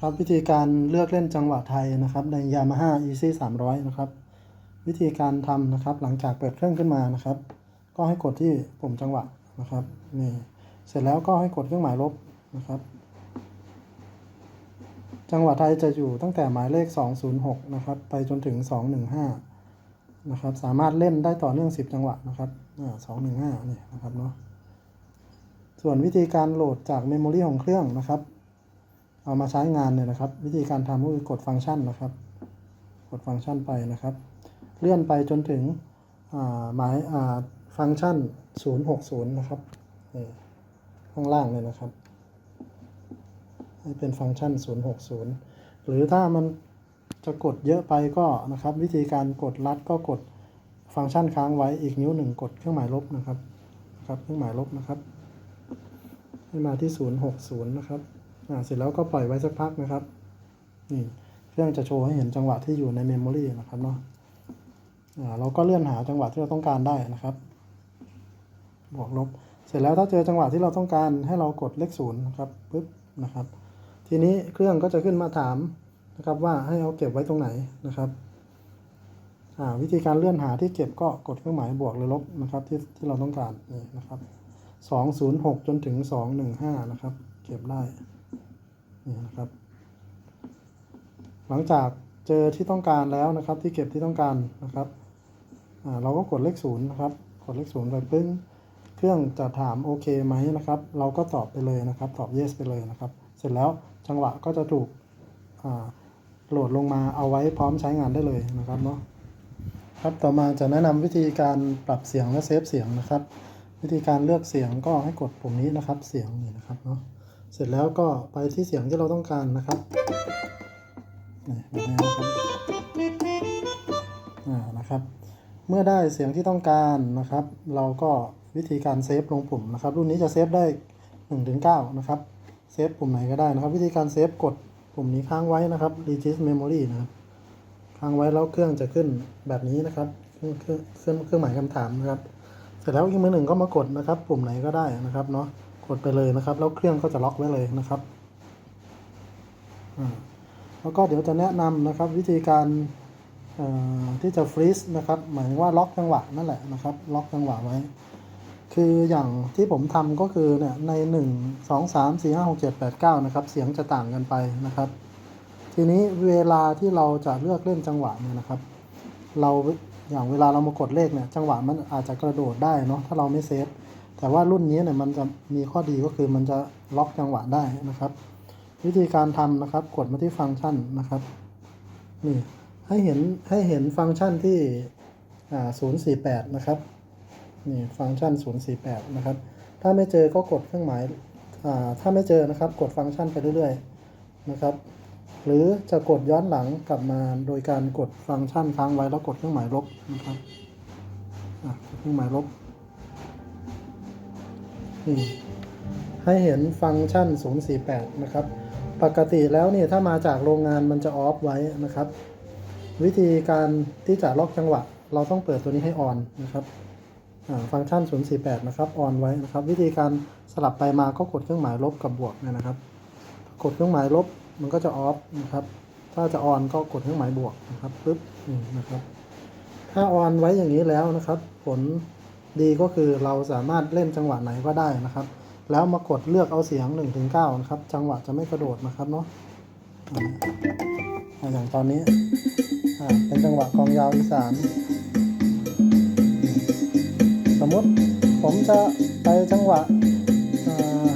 ครับวิธีการเลือกเล่นจังหวะไทยนะครับ ใน Yamaha Easy 300 นะครับ วิธีการทำนะครับ หลังจากเปิดเครื่องขึ้นมานะครับ ก็ให้กดที่ปุ่มจังหวะนะครับนี่เสร็จแล้วก็ให้กดเครื่องหมายลบนะครับ จังหวะไทยจะอยู่ตั้งแต่หมายเลข 206 นะครับ ไปจนถึง 215 นะครับ สามารถเล่นได้ต่อเนื่อง 10 จังหวะนะครับอ่า215นี่นะครับเนาะส่วนวิธีการโหลดจากเมมโมรีของเครื่องนะครับ เอามาใช้งานเนี่ยนะครับ วิธีการทำก็คือกดฟังก์ชันนะครับ กดฟังก์ชันไปนะครับ เลื่อนไปจนถึงอ่าหมายฟังก์ชัน 060 นะครับข้างล่างเลยนะครับ ให้เป็นฟังก์ชัน 060 หรือถ้ามันจะกดเยอะไปก็นะครับ วิธีการกดลัดก็กดฟังก์ชันค้างไว้อีกนิ้วหนึ่งกดเครื่องหมายลบนะครับครับเครื่องหมายลบนะครับ ให้มาที่ 060 นะครับ เสร็จแล้วก็ปล่อยไว้สักพักนะครับ นี่เครื่องจะโชว์ให้เห็นจังหวะที่อยู่ในเมมโมรีนะครับเนาะเราก็เลื่อนหาจังหวะที่เราต้องการได้นะครับ บวกลบ เสร็จแล้วถ้าเจอจังหวะที่เราต้องการให้เรากดเลขศูนย์นะครับปึ๊บนะครับ ทีนี้เครื่องก็จะขึ้นมาถามนะครับว่าให้เอาเก็บไว้ตรงไหนนะครับวิธีการเลื่อนหาที่เก็บก็กดเครื่องหมายบวกหรือลบนะครับที่ที่เราต้องการนี่นะครับ206 จนถึง 215 นะครับ เก็บได้ นี่นะครับ หลังจากเจอที่ต้องการแล้วนะครับ ที่เก็บที่ต้องการนะครับเราก็กดเลขศูนย์นะครับ กดเลขศูนย์ไปปึ้งเครื่องจะถามโอเคไหมนะครับ เราก็ตอบไปเลยนะครับ ตอบ yes ไปเลยนะครับ เสร็จแล้วจังหวะก็จะถูกโหลดลงมาเอาไว้พร้อมใช้งานได้เลยนะครับเนาะครับต่อมาจะแนะนำวิธีการปรับเสียงและเซฟเสียงนะครับ วิธีการเลือกเสียงก็ให้กดปุ่มนี้นะครับ เสียงนี่นะครับเนาะ เสร็จแล้วก็ไปที่เสียงที่เราต้องการนะครับนี่แบบนี้นะครับอ่านะครับ เมื่อได้เสียงที่ต้องการนะครับ เราก็วิธีการเซฟลงปุ่มนะครับ รุ่นนี้จะเซฟได้1-9ถึง9นะครับ เซฟปุ่มไหนก็ได้นะครับ วิธีการเซฟกดปุ่มนี้ค้างไว้นะครับ regist memory นะครับ ค้างไว้แล้วเครื่องจะขึ้นแบบนี้นะครับเครื่องเครื่องเครื่องเครื่องหมายคำถามนะครับ เสร็จแล้วอีกมือหนึ่งก็มากดนะครับ ปุ่มไหนก็ได้นะครับเนาะ กดไปเลยนะครับ แล้วเครื่องก็จะล็อกไว้เลยนะครับอ่าแล้วก็เดี๋ยวจะแนะนำนะครับ วิธีการอ่อที่จะฟรีซนะครับหมายถึงว่าล็อกจังหวะนั่นแหละนะครับ ล็อกจังหวะไว้ คืออย่างที่ผมทำก็คือเนี่ยใน 1 2 3 4 5 6 7 8 9 นะครับ เสียงจะต่างกันไปนะครับ ทีนี้เวลาที่เราจะเลือกเล่นจังหวะเนี่ยนะครับ เราอย่างเวลาเรามากดเลขเนี่ยจังหวะมันอาจจะกระโดดได้เนาะถ้าเราไม่เซฟ แต่ว่ารุ่นนี้เนี่ยมันจะมีข้อดีก็คือมันจะล็อกจังหวะได้นะครับ วิธีการทำนะครับ กดมาที่ฟังก์ชันนะครับนี่ให้เห็นให้เห็นฟังก์ชันที่อ่า048นะครับนี่ฟังก์ชัน048นะครับถ้าไม่เจอก็กดเครื่องหมายาถ้าไม่เจอนะครับ กดฟังก์ชันไปเรื่อยๆนะครับ หรือจะกดย้อนหลังกลับมาโดยการกดฟังก์ชันค้างไว้แล้วกดเครื่องหมายลบนะครับเครื่องหมายลบ นี่ให้เห็นฟังก์ชัน 048 นะครับ ปกติแล้วเนี่ยถ้ามาจากโรงงานมันจะออฟไว้นะครับ วิธีการที่จะล็อกจังหวะ เราต้องเปิดตัวนี้ให้ออนนะครับฟังก์ชัน 048 นะครับ ออนไว้นะครับ วิธีการสลับไปมาก็กดเครื่องหมายลบกับบวกเนี่ยนะครับ กดเครื่องหมายลบมันก็จะออฟนะครับ ถ้าจะออนก็กดเครื่องหมายบวกนะครับปึ๊บนี่นะครับ ถ้าออนไว้อย่างนี้แล้วนะครับ ผล ดีก็คือเราสามารถเล่นจังหวะไหนก็ได้นะครับ แล้วมากดเลือกเอาเสียง1-9ถึง9นะครับ จังหวะจะไม่กระโดดนะครับเนาะอย่างตอนนี้เป็นจังหวะกองยาวอีสาน สมมติผมจะไปจังหวะอ่า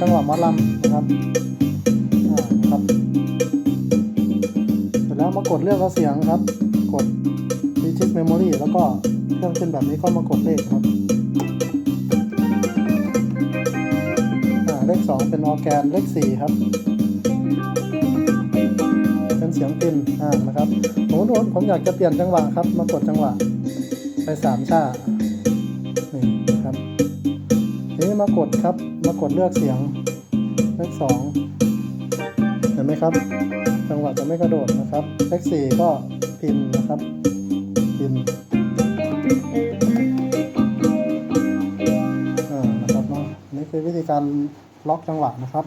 จังหวะมอลำนะครับอ่านะครับ เสร็จแล้วมากดเลือกเอาเสียงครับ กด Digit Memory แล้วก็เครื่องขึ้นแบบนี้ก็มากดเลขครับเลขสองเป็นออแกนเลขสี่ครับ เป็นเสียงพินอ่านะครับผมผมผมอยากจะเปลี่ยนจังหวะครับ มากดจังหวะ ไปสามชานี่ครับทีนี้มากดครับ มากดเลือกเสียงเลขสองเห็นไหมครับ จังหวะจะไม่กระโดดนะครับ เลขสี่ก็พินนะครับ การล็อกจังหวะนะครับ